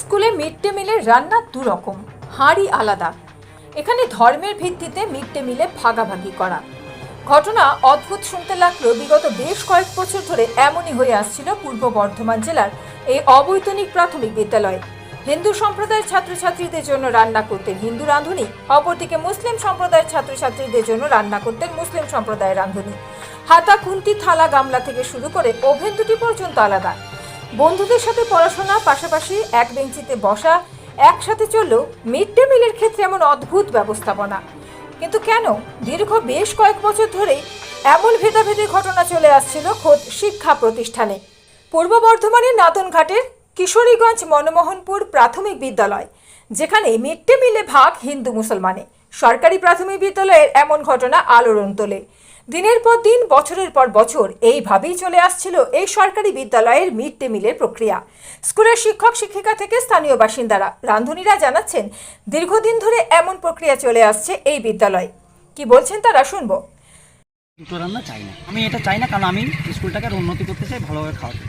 স্কুলে mid day মিলের রান্না দু রকম হাঁড়ি আলাদা। এখানে ধর্মের ভিত্তিতে মিড ডে মিলে ভাগাভাগি করা। ঘটনা অদ্ভুত শুনতে লাগলেও বিগত বেশ কয়েক বছর ধরে এমনই হয়ে আসছিল পূর্ব বর্ধমান জেলার এই অবৈতনিক প্রাথমিক বিদ্যালয়ে। হিন্দু সম্প্রদায়ের ছাত্রছাত্রীদের জন্য রান্না করতেন হিন্দু রাঁধুনি, অপরদিকে মুসলিম সম্প্রদায়ের ছাত্রছাত্রীদের জন্য রান্না করতেন মুসলিম সম্প্রদায়ের রাঁধুনি। হাতা, খুন্তি, থালা, গামলা থেকে শুরু করে ওভেন দুটি পর্যন্ত আলাদা। বন্ধুদের সাথে পড়াশোনা, পাশাপাশি এক বেঞ্চিতে বসা, একসাথে চললেও মিড ডে মিলের ক্ষেত্রে এমন অদ্ভুত ব্যবস্থাপনা। কিন্তু কেন? দীর্ঘ বেশ কয়েক বছর ধরে এমন ভেদাভেদি ঘটনা চলে আসছিল খোদ শিক্ষা প্রতিষ্ঠানে। পূর্ব বর্ধমানের নাতনঘাটের কিশোরীগঞ্জ মনমোহনপুর প্রাথমিক বিদ্যালয়, যেখানে মিড ডে মিলে ভাগ হিন্দু মুসলমানে। সরকারি প্রাথমিক বিদ্যালয়ের এমন ঘটনা আলোড়ন তোলে। দিনের পর দিন, বছরের পর বছর এইভাবেই চলে আসছিল এই সরকারি বিদ্যালয়ের মিড ডে মিলের প্রক্রিয়া। স্কুলের শিক্ষক, শিক্ষিকা থেকে স্থানীয় বাসিন্দারা রাঁধুনিরা জানাচ্ছেন, দীর্ঘদিন ধরে এমন প্রক্রিয়া চলে আসছে এই বিদ্যালয়ে। কি বলছেন তারা, শুনব। রান্না চাই না আমি এটা চাই না, কারণ আমি স্কুলটাকে উন্নতি করতে চাই, ভালোভাবে খাওয়াতে।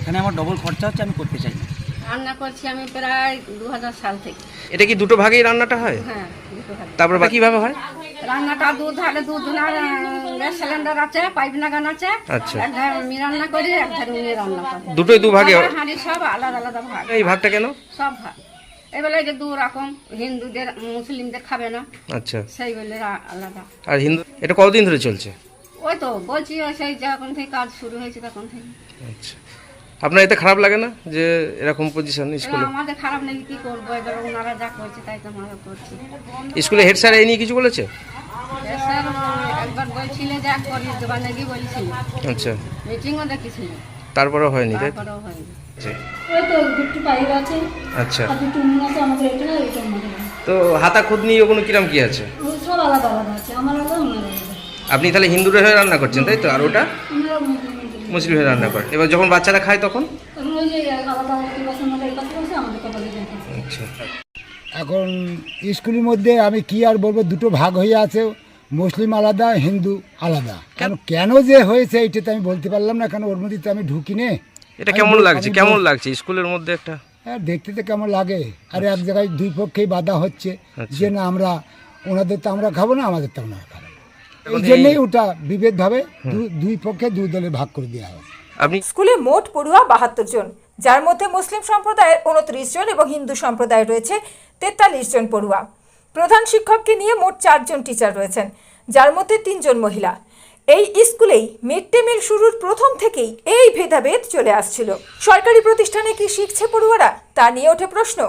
এখানে আমার ডবল খরচা হচ্ছে, আমি করতে চাই না। রান্না করছি আমি প্রায় দু হাজার সাল থেকে। এটা কি দুটো ভাগেই রান্নাটা হয়? হ্যাঁ তারপর কীভাবে হয়? রান্নাটা দুধ ধারে দুধ গ্যাস সিলিন্ডার আছে পাইপ লাগানো আছে। আচ্ছা। আমি রান্না করি এক ধারে উনি রান্না করেন। দুটোই দু ভাগে হাঁড়ি সব আলাদা আলাদা ভাগ। এই ভাগটা কেন? সব ভাগ। এবেলা যে দু রকম হিন্দুদের মুসলিমদের খাবে না? আচ্ছা। সেই বলে আলাদা। আর হিন্দু এটা কতদিন ধরে চলছে? ওই তো বলছি ওই সেই যখন থেকে কাজ শুরু হয়েছে তখন থেকে। আচ্ছা। আপনার এতে খারাপ লাগে না যে এরকম পজিশন স্কুলে আমাদের খারাপ নেই কি করব? এবার ওনারা যা করছে তাই তো আমরা করছি। স্কুলে হেড স্যার এই নিয়ে কিছু বলেছে? স্যার একবার বলছিল যে এক করি দেবা নাকি বলছিল আচ্ছা। মিটিংও দেখেছিল তারপরেও হয়নি তাই তো? তারপরেও হয়নি। আচ্ছা। তো দুটো পাইপ আছে। আচ্ছা। আর দুটো উনুন আছে আমাদের এটা না এটা আমাদের তো হাতা খুদ নিয়ে ওগুলো কিরাম কি আছে? সব আলাদা আলাদা আছে আমার আলাদা আপনি তাহলে হিন্দুরা হয়ে রান্না করছেন তাই তো? আর ওটা? মুসলিম হয়ে রান্না করে। এবার যখন বাচ্চারা খায় তখন? আচ্ছা। এখন স্কুলের মধ্যে আমি কি আর বলব দুটো ভাগ হয়ে আছে মুসলিম আলাদা হিন্দু আলাদা। কেন? কেন যে হয়েছে এইটা তো আমি বলতে পারলাম না কেন ওর মধ্যে তো আমি ঢুকি নে এটা কেমন লাগছে? কেমন লাগছে স্কুলের মধ্যে একটা? হ্যাঁ দেখতে তো কেমন লাগে। আর এক জায়গায় দুই পক্ষেই বাধা হচ্ছে আচ্ছা। যে না আমরা ওনাদের তো আমরা খাব না আমাদের তো আমরা খাব। এই জন্যই ওটা বিভেদভাবে দুই পক্ষে দুই দলে ভাগ করে দেওয়া হয়। আপনি স্কুলে মোট পড়ুয়া বাহাত্তর জন যার মধ্যে মুসলিম সম্প্রদায়ের উনত্রিশ জন এবং হিন্দু সম্প্রদায়ের রয়েছে তেতাল্লিশ জন পড়ুয়া। প্রধান শিক্ষককে নিয়ে মোট চারজন টিচার রয়েছেন যার মধ্যে তিনজন মহিলা। এই স্কুলেই মিড ডে মিল শুরুর প্রথম থেকেই এই ভেদাভেদ চলে আসছিল। সরকারি প্রতিষ্ঠানে কি শিখছে পড়ুয়ারা তা নিয়ে ওঠে প্রশ্ন।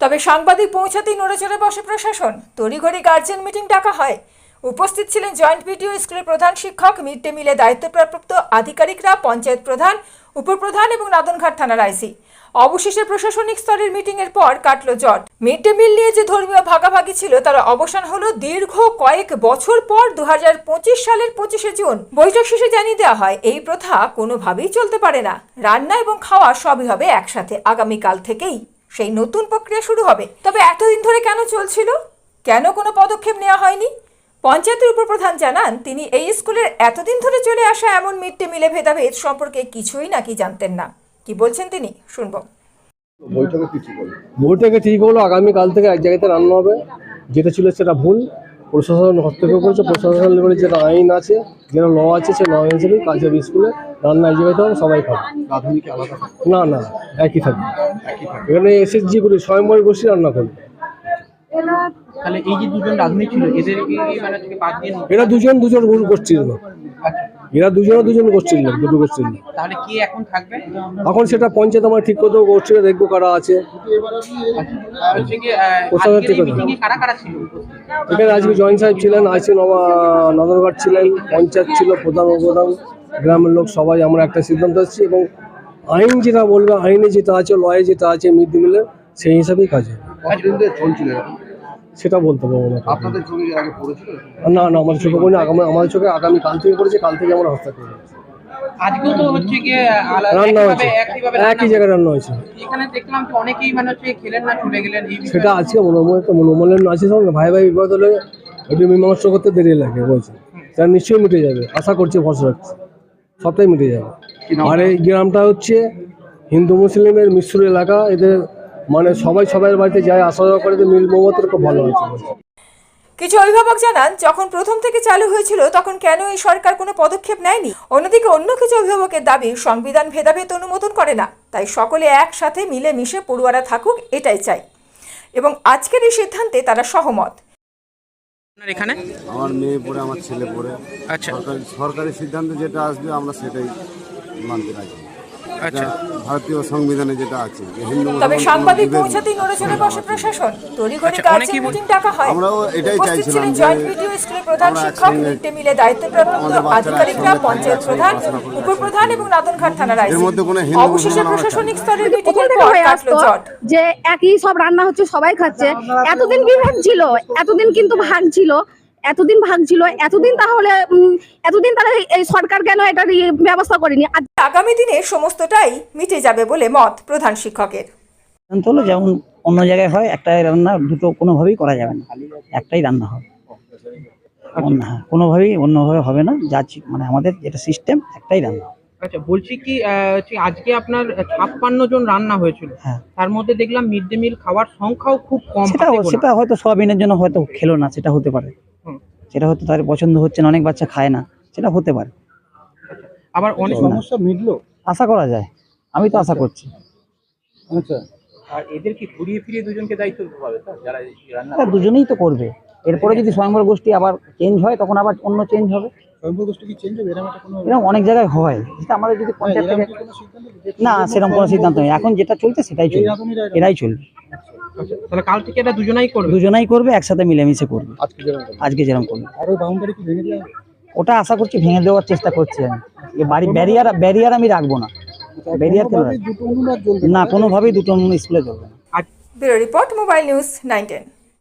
তবে সাংবাদিক পৌঁছাতেই নড়েচড়ে বসে প্রশাসন। তড়িঘড়ি গার্জেন মিটিং ডাকা হয়। উপস্থিত ছিলেন জয়েন্ট ভিডিও স্কুলের প্রধান শিক্ষক, মিড ডে মিলে দায়িত্বপ্রাপ্ত আধিকারিকরা, পঞ্চায়েত প্রধান, উপপ্রধান এবং নাদনঘাট থানার আইসি। অবশেষে প্রশাসনিক স্তরের মিটিং এর পর কাটল জট মিড ডে মিল নিয়ে যে ধর্মীয় ভাগাভাগি ছিল, তার অবসান হলো দীর্ঘ কয়েক বছর পর দুহাজার পঁচিশ সালের পঁচিশে জুন। বৈঠক শেষে জানিয়ে দেওয়া হয়, এই প্রথা কোনোভাবেই চলতে পারে না। রান্না এবং খাওয়া সবই হবে একসাথে আগামীকাল থেকেই। সেই নতুন প্রক্রিয়া শুরু হবে। তবে এতদিন ধরে কেন চলছিল? কেন কোনো পদক্ষেপ নেওয়া হয়নি? পঞ্চায়েতের উপপ্রধান জানান তিনি এই স্কুলের এতদিন ধরে চলে আসা এমন মিড ডে মিলে ভেদাভেদ সম্পর্কে কিছুই নাকি জানতেন না। কি বলছেন তিনি? শুনব। বইটাকে ঠিক হলো? আগামীকাল থেকে এক জায়গাতে রান্না হবে। যেটা ছিল সেটা ভুল। প্রশাসন হস্তক্ষেপ করেছে প্রশাসন লেভেলে যেটা আইন আছে যেটা ল আছে সে ল অনুযায়ী কাজ হবে স্কুলে। রান্না এক জায়গাতে হবে সবাই খাবে। না না একই থাকবে। এখানে এসএসজি গুলি স্বয়ংবর গোষ্ঠী রান্না করবে। তাহলে এই যে দুজন রাঁধুনি ছিল এদের মানে থেকে বাদ দিয়ে এরা দুজন দুজন গোষ্ঠীর লোক এরা দুজনে দুজন গোষ্ঠীর লোক দুটো গোষ্ঠীর লোক তাহলে কে এখন থাকবে? এখন সেটা পঞ্চায়েত আমার ঠিক করতে হবে, গোষ্ঠীরা দেখব কারা আছে। ছিল? এখানে আজকে জয়েন্ট সাহেব ছিলেন আইসি নদরঘাট ছিলেন পঞ্চায়েত ছিল প্রধান প্রধান গ্রামের লোক সবাই আমরা একটা সিদ্ধান্ত এসেছি এবং আইন যেটা বলবে আইনে যেটা আছে লয়ে যেটা আছে মিড ডে মিলে সেই হিসাবেই কাজ হবে। সেটা বলতে পারব না। আপনাদের চোখে আগে পড়েছিল? না না আমাদের চোখে পড়েনি। আগামী আমাদের চোখে আগামী কাল থেকে পড়েছে কাল থেকে আমরা হস্তাক্ষর করেছি আজকেও তো হচ্ছে কি রান্না হয়েছে। একই জায়গায় রান্না হয়েছে। এখানে দেখলাম যে অনেকেই মানে হচ্ছে খেলেন না চলে গেলেন এই সেটা আজকে মনোময় একটা মনোমলের আছে তখন ভাই ভাই বিপদ হলে একটু মীমাংসা করতে দেরি লাগে বলছে। সেটা নিশ্চয়ই মিটে যাবে। আশা করছি ভরসা রাখছি। সবটাই মিটে যাবে। আর এই গ্রামটা হচ্ছে হিন্দু মুসলিমের মিশ্র এলাকা। এদের মানে সবাই সবাই বাড়িতে যায় আসা যাওয়া করে মিল মমতার খুব ভালো হয়েছে। কিছু অভিভাবক জানান যখন প্রথম থেকে চালু হয়েছিল তখন কেন এই সরকার কোনো পদক্ষেপ নেয়নি? অন্যদিকে অন্য কিছু অভিভাবকের দাবি সংবিধান ভেদাভেদ অনুমোদন করে না। তাই সকলে একসাথে মিলেমিশে পড়ুয়ারা থাকুক এটাই চাই। এবং আজকের এই সিদ্ধান্তে তারা সহমত। আপনার এখানে? আমার মেয়ে পড়ে আমার ছেলে পড়ে। আচ্ছা। সরকারি সরকারি সিদ্ধান্ত যেটা আসবে আমরা সেটাই মানতে রাজি। ভারতীয় সংবিধানে যেটা আছে যে তবে সাংবাদিক পৌঁছাতেই নড়ে চড়ে বসে প্রশাসন। তড়িঘড়ি আচ্ছা, মিটিং ডাকা হয়। আমরাও এটাই চাইছিলাম যে জয়েন্ট ভিডিও স্কুলের প্রধান শিক্ষক একসঙ্গে মিড ডে মিলে দায়িত্বপ্রাপ্ত আধিকারিকরা পঞ্চায়েত প্রধান উপপ্রধান এবং নাদনঘাট থানার আইসি এর মধ্যে কোনো হিন্দু অবশেষে প্রশাসনিক স্তরের মিটিং এর পর কাটলো জট যে একই সব রান্না হচ্ছে সবাই খাচ্ছে। এতদিন বিভাগ ছিল? এতদিন কিন্তু ভাগ ছিল। এতদিন ভাগ ছিল এতদিন তাহলে এতদিন তাহলে এই সরকার কেন এটার ইয়ে ব্যবস্থা করেনি? আজ আগামী দিনে সমস্তটাই মিটে যাবে বলে মত প্রধান শিক্ষকের। হলো যেমন অন্য জায়গায় হয় একটাই রান্না দুটো কোনোভাবেই করা যাবে না। একটাই রান্না হবে। অন্য হ্যাঁ কোনোভাবেই অন্যভাবে হবে না। যা মানে আমাদের যেটা সিস্টেম একটাই রান্না আচ্ছা বলছি কি আহ, আজকে আপনার ছাপ্পান্ন জন রান্না হয়েছিল। হ্যাঁ। তার মধ্যে দেখলাম মিড ডে মিল খাওয়ার সংখ্যাও খুব কম। সেটা সেটা হয়তো সোয়াবিনের জন্য হয়তো খেলো না সেটা হতে পারে। সেটা হয়তো তার পছন্দ হচ্ছে না অনেক বাচ্চা খায় না সেটা হতে পারে। আবার অনেক সমস্যা মিটলো? আশা করা যায়। আমি তো আশা করছি। আচ্ছা। আর এদের ঘুরিয়ে ফিরিয়ে দুজনকে দায়িত্ব দিতে হবে তো? যারা রান্না দুজনেই তো করবে। এরপরে যদি স্বয়ংবর গোষ্ঠী আবার চেঞ্জ হয় তখন আবার অন্য চেঞ্জ হবে। স্বয়ংভর গোষ্ঠী কি চেঞ্জ হবে? এরকম একটা কোনো এরকম অনেক জায়গায় হয়। যেটা আমাদের যদি পঞ্চায়েত থেকে না সেরকম কোনো সিদ্ধান্ত নেই। এখন যেটা চলছে সেটাই চলবে। এরাই চলবে। আচ্ছা, তাহলে কাল থেকে এটা দুজনাই করবে? দুজনাই করবে একসাথে মিলেমিশে করবে। আজকে যেরকম আজকে যেরকম করবে। আর ওই বাউন্ডারি কি ভেঙে দেওয়া ওটা আশা করছি ভেঙে দেওয়ার চেষ্টা করছি আমি। বাড়ি ব্যারিয়ার ব্যারিয়ার আমি রাখব না। ব্যারিয়ার কেন অনুবাদ জ্বলবে না? কোনোভাবেই দুটো স্কুলে চলবে না। Report mobile news nine